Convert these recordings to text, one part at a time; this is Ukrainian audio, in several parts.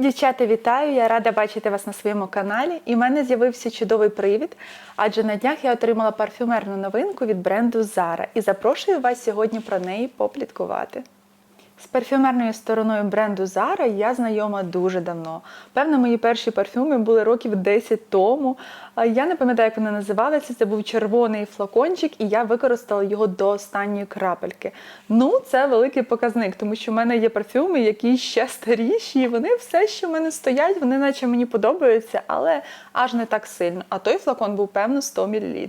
Дівчата, вітаю! Я рада бачити вас на своєму каналі. І в мене з'явився чудовий привід, адже на днях я отримала парфюмерну новинку від бренду Zara і запрошую вас сьогодні про неї попліткувати. З парфюмерною стороною бренду Zara я знайома дуже давно. Певно, мої перші парфюми були років 10 тому. Я не пам'ятаю, як вони називалися. Це був червоний флакончик, і я використала його до останньої крапельки. Ну, це великий показник, тому що в мене є парфюми, які ще старіші, і вони все, що в мене стоять, вони наче мені подобаються, але аж не так сильно. А той флакон був певно 100 мл.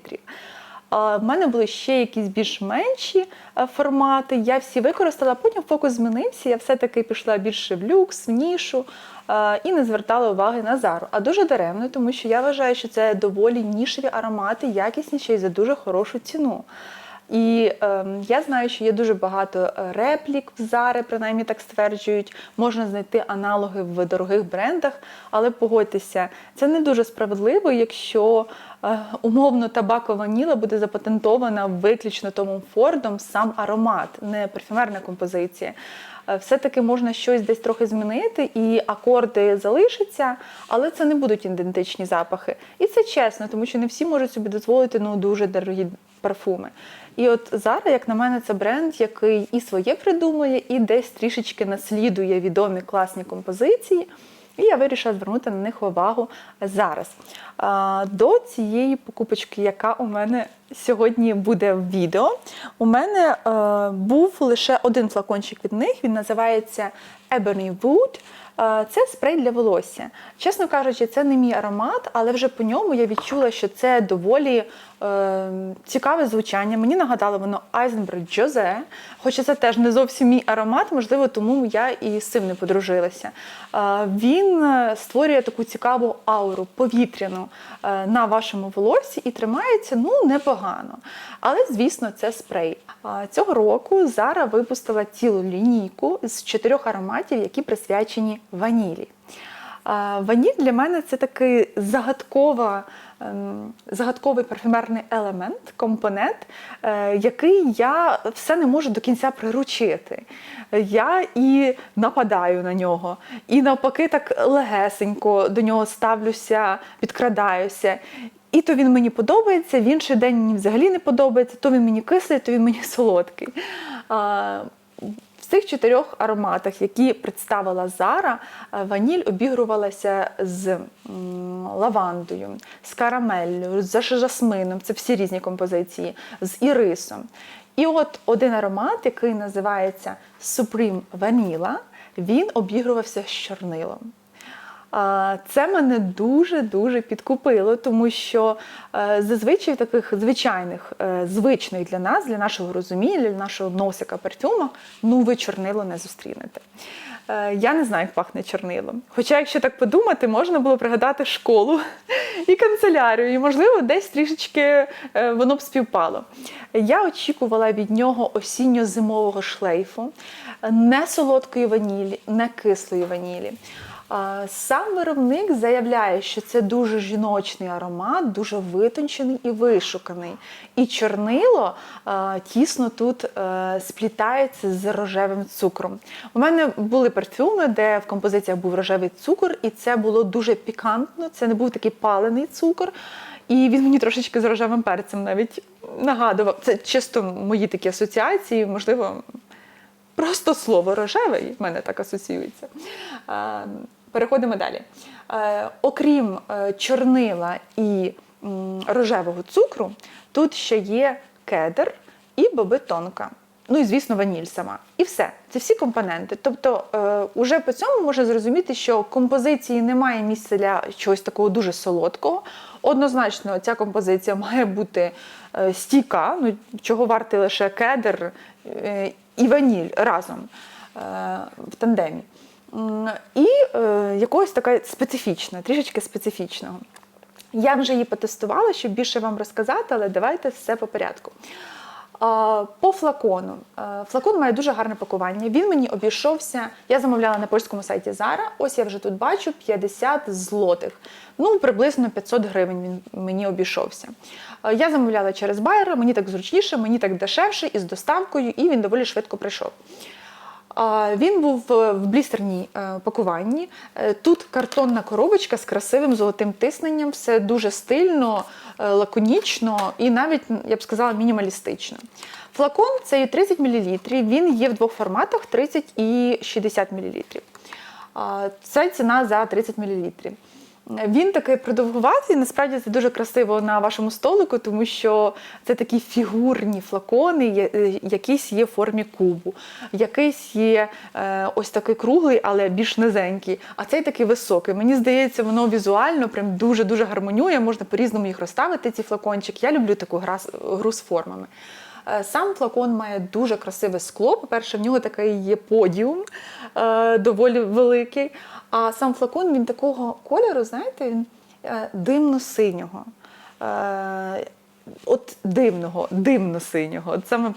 В мене були ще якісь більш менші е, формати. Я всі використала, потім фокус змінився. Я все-таки пішла більше в люкс, в нішу е, і не звертала уваги на зару. А дуже даремно, тому що я вважаю, що це доволі нішеві аромати, якісніші і за дуже хорошу ціну. І е, я знаю, що є дуже багато е, реплік в Зари, принаймні так стверджують. Можна знайти аналоги в дорогих брендах, але погодьтеся, це не дуже справедливо, якщо е, умовно табако ваніла буде запатентована виключно Томом Фордом сам аромат, не парфюмерна композиція. Е, Все-таки можна щось десь трохи змінити, і акорди залишаться, але це не будуть ідентичні запахи. І це чесно, тому що не всі можуть собі дозволити ну, дуже дорогі парфуми. І от зараз, як на мене, це бренд, який і своє придумує, і десь трішечки наслідує відомі класні композиції. І я вирішила звернути на них увагу зараз. До цієї покупочки, яка у мене сьогодні буде в відео, у мене е, був лише один флакончик від них. Він називається Ebony Wood. Е, Це спрей для волосся. Чесно кажучи, це не мій аромат, але вже по ньому я відчула, що це доволі цікаве звучання. Мені нагадало воно Eisenberg Jose, хоча це теж не зовсім мій аромат, можливо, тому я і з цим не подружилася. Е, він е, створює таку цікаву ауру повітряну е, на вашому волоссі і тримається ну непогано. Але, звісно, це спрей. Цього року Zara випустила цілу лінійку з чотирьох ароматів, які присвячені ванілі. Ваніль для мене це такий загадкова, ем, загадковий парфюмерний елемент, компонент, е, який я все не можу до кінця приручити. Я і нападаю на нього, і навпаки, так легесенько до нього ставлюся, підкрадаюся. І то він мені подобається, в інший день мені взагалі не подобається, то він мені кислий, то він мені солодкий. В цих чотирьох ароматах, які представила Зара, е, ваніль обігрувалася з лавандою, з карамеллю, з жасмином, це всі різні композиції, з ірисом. І от один аромат, який називається Supreme Vanilla, він обігрувався з чорнилом. Це мене дуже-дуже підкупило, тому що е, зазвичай таких звичайних, е, звичних для нас, для нашого розуміння, для нашого носика парфюмах, ну ви чорнило не зустрінете. Е, Я не знаю, як пахне чорнилом. Хоча, якщо так подумати, можна було пригадати школу і канцелярію, і, можливо, десь трішечки воно б співпало. Я очікувала від нього осінньо-зимового шлейфу, не солодкої ванілі, не кислої ванілі. Сам виробник заявляє, що це дуже жіночний аромат, дуже витончений і вишуканий. І чорнило тісно тут е, сплітається з рожевим цукром. У мене були парфюми, де в композиціях був рожевий цукор, і це було дуже пікантно. Це не був такий палений цукор. І він мені трошечки з рожевим перцем навіть нагадував. Це чисто мої такі асоціації, можливо, Просто слово рожевий в мене так асоціюється. Переходимо далі. Е, Окрім е, чорнила і м, рожевого цукру, тут ще є кедр і бобитонка. Ну і, звісно, ваніль сама. І все. Це всі компоненти. Тобто, е, уже по цьому можна зрозуміти, що композиції немає місця для чогось такого дуже солодкого. Однозначно, ця композиція має бути е, стійка, ну, чого вартий лише кедр е, і ваніль разом е, в тандемі. І е, якогось така специфічна, трішечки специфічного. Я вже її потестувала, щоб більше вам розказати, але давайте все по порядку. По флакону. Е, Флакон має дуже гарне пакування. Він мені обійшовся. Я замовляла на польському сайті Zara. Ось я вже тут бачу 50 злотих. Ну, приблизно 500 гривень він мені обійшовся. Е, Я замовляла через Байер, мені так зручніше, мені так дешевше із доставкою, і він доволі швидко прийшов. Він був в в блістерній е, пакуванні. Е, Тут картонна коробочка з красивим золотим тисненням, все дуже стильно, е, лаконічно і навіть, я б сказала, мінімалістично. Флакон це 30 мл, він є в двох форматах 30 і 60 мл. Це ціна за 30 мл. Він такий продовгуватий, насправді це дуже красиво на вашому столику, тому що це такі фігурні флакони, е, є в формі кубу, якийсь є е, ось такий круглий, але більш низенький, а цей такий високий. Мені здається, воно візуально прям дуже-дуже гармонює, можна по-різному їх розставити, ці флакончики. Я люблю таку гру з формами. Е, Сам флакон має дуже красиве скло. По-перше, в нього такий є подіум е, доволі великий. А сам флакон він такого кольору, знаєте, він е, димно-синього. От димного, димно-синього. От саме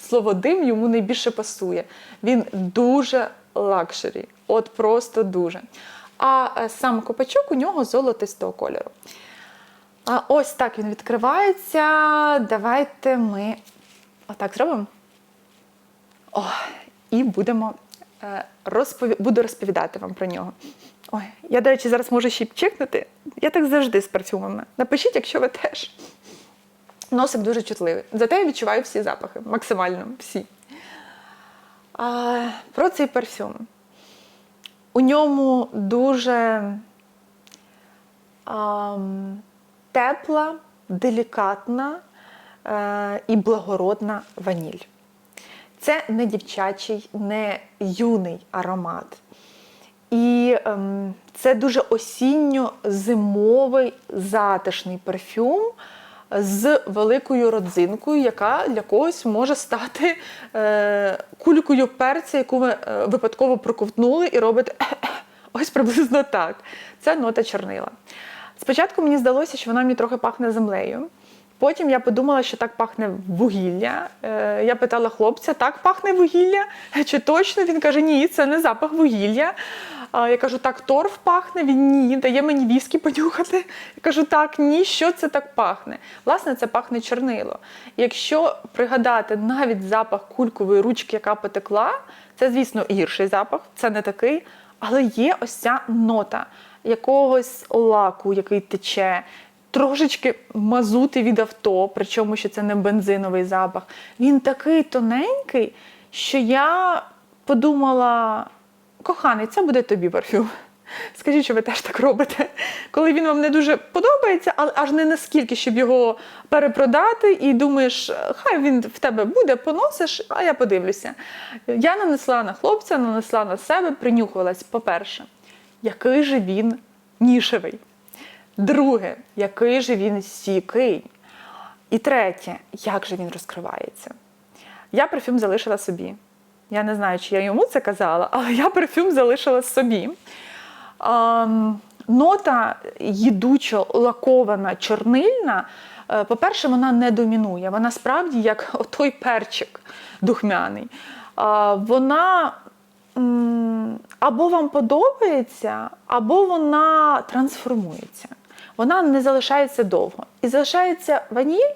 слово дим йому найбільше пасує. Він дуже лакшері, от просто дуже. А сам копачок у нього золотистого кольору. А ось так він відкривається. Давайте ми отак зробимо. О, і будемо е, розпові... буду розповідати вам про нього. Ой, я, до речі, зараз можу ще чекнути. Я так завжди з парфюмами. Напишіть, якщо ви теж. Носик дуже чутливий. Зате я відчуваю всі запахи, максимально всі. А, про цей парфюм. У ньому дуже ам, тепла, делікатна і благородна ваніль. Це не дівчачий, не юний аромат. І ем, це дуже осінньо-зимовий затишний парфюм з великою родзинкою, яка для когось може стати е, кулькою перця, яку ви е, випадково проковтнули і робите ось приблизно так. Це нота чорнила. Спочатку мені здалося, що вона мені трохи пахне землею. Потім я подумала, що так пахне вугілля. Е, Я питала хлопця, так пахне вугілля? Чи точно? Він каже, ні, це не запах вугілля. Я кажу, так торф пахне. Він ні, дає мені віскі понюхати. Я кажу, так, ні, що це так пахне? Власне, це пахне чорнило. Якщо пригадати навіть запах кулькової ручки, яка потекла, це, звісно, гірший запах, це не такий, але є ось ця нота якогось лаку, який тече, трошечки мазути від авто, причому що це не бензиновий запах. Він такий тоненький, що я подумала: коханий, це буде тобі парфюм. Скажіть, що ви теж так робите, коли він вам не дуже подобається, але аж не наскільки, щоб його перепродати, і думаєш, хай він в тебе буде, поносиш, а я подивлюся. Я нанесла на хлопця, нанесла на себе, принюхувалась. По-перше, який же він нішевий. Друге, який же він стійкий. І третє, як же він розкривається. Я парфюм залишила собі. Я не знаю, чи я йому це казала, але я парфюм залишила собі. Ем, нота їдучо лакована, чорнильна. Е, По-перше, вона не домінує. Вона справді як той перчик духмяний. Вона або вам подобається, або вона трансформується. Вона не залишається довго. І залишається ваніль,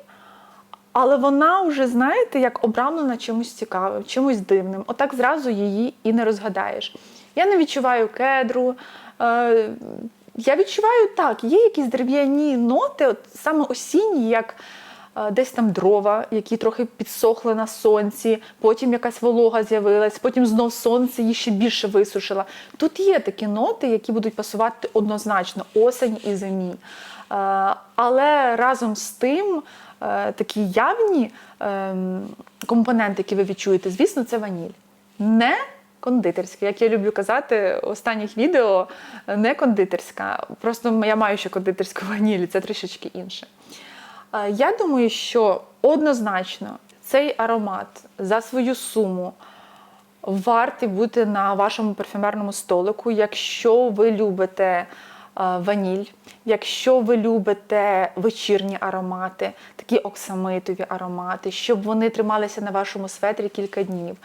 але вона вже, знаєте, як обрамлена чимось цікавим, чимось дивним. Отак зразу її і не розгадаєш. Я не відчуваю кедру. Е, я відчуваю так, є якісь дерев'яні ноти, от саме осінні, як десь там дрова, які трохи підсохли на сонці, потім якась волога з'явилась, потім знов сонце її ще більше висушило. Тут є такі ноти, які будуть пасувати однозначно осень і зимі. Е, Але разом з тим е, такі явні компоненти, які ви відчуєте, звісно, це ваніль. Не кондитерська, як я люблю казати в останніх відео, не кондитерська. Просто я маю ще кондитерську ваніль, це трішечки інше. Е, Я думаю, що однозначно цей аромат за свою суму вартий бути на вашому парфюмерному столику, якщо ви любите е, ваніль, якщо ви любите вечірні аромати, такі оксамитові аромати, щоб вони трималися на вашому светрі кілька днів.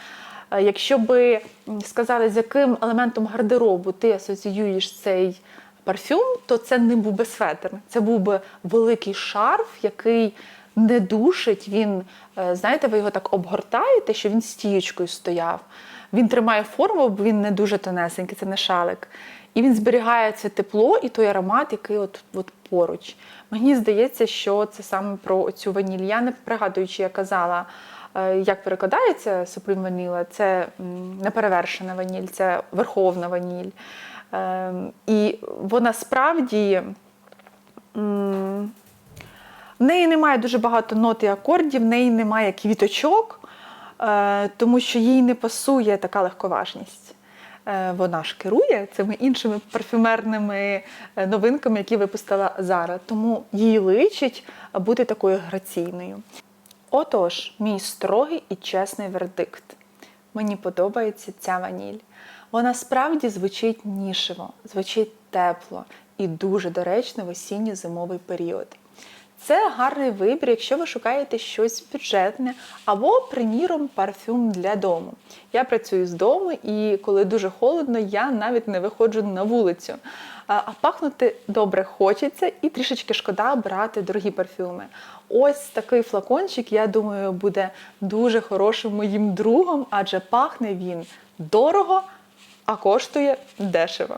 Е, Якщо би сказали, з яким елементом гардеробу ти асоціюєш цей парфюм, то це не був би светр. Це був би великий шарф, який не душить. Він, е, знаєте, ви його так обгортаєте, що він стієчкою стояв. він тримає форму, бо він не дуже тонесенький, це не шалик. І він зберігає це тепло і той аромат, який от, от поруч. Мені здається, що це саме про цю ваніль. Я не пригадую, чи я казала, е, як перекладається Supreme Vanilla. Це неперевершена ваніль, це верховна ваніль. Ем, І вона справді. в неї немає дуже багато нот і акордів, в неї немає квіточок, е, тому що їй не пасує така легковажність. Е, Вона ж керує цими іншими парфюмерними е, новинками, які випустила Зара. Тому їй личить бути такою граційною. Отож, мій строгий і чесний вердикт. Мені подобається ця ваніль. Вона справді звучить нішево, звучить тепло і дуже доречно в осінньо-зимовий період. Це гарний вибір, якщо ви шукаєте щось бюджетне або, приміром, парфюм для дому. Я працюю з дому, і коли дуже холодно, я навіть не виходжу на вулицю. А пахнути добре хочеться і трішечки шкода брати дорогі парфюми. Ось такий флакончик, я думаю, буде дуже хорошим моїм другом, адже пахне він дорого, а коштує дешево.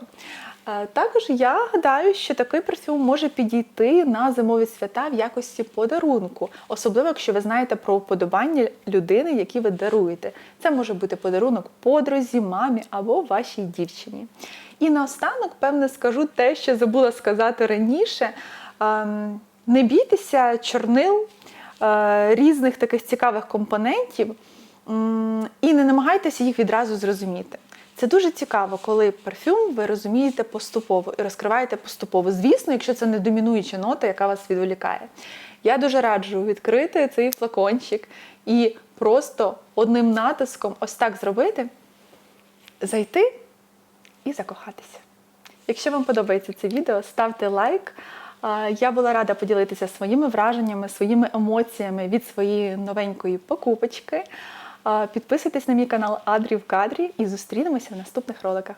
Е, Також я гадаю, що такий парфюм може підійти на зимові свята в якості подарунку, особливо якщо ви знаєте про вподобання людини, які ви даруєте. Це може бути подарунок подрузі, мамі або вашій дівчині. І наостанок, певне, скажу те, що забула сказати раніше. Ем, Не бійтеся чорнил е, різних таких цікавих компонентів і не намагайтеся їх відразу зрозуміти. Це дуже цікаво, коли парфюм ви розумієте поступово і розкриваєте поступово. Звісно, якщо це не домінуюча нота, яка вас відволікає. Я дуже раджу відкрити цей флакончик і просто одним натиском ось так зробити, зайти і закохатися. Якщо вам подобається це відео, ставте лайк. Я була рада поділитися своїми враженнями, своїми емоціями від своєї новенької покупочки. Підписуйтесь на мій канал Адрі в кадрі і зустрінемося в наступних роликах.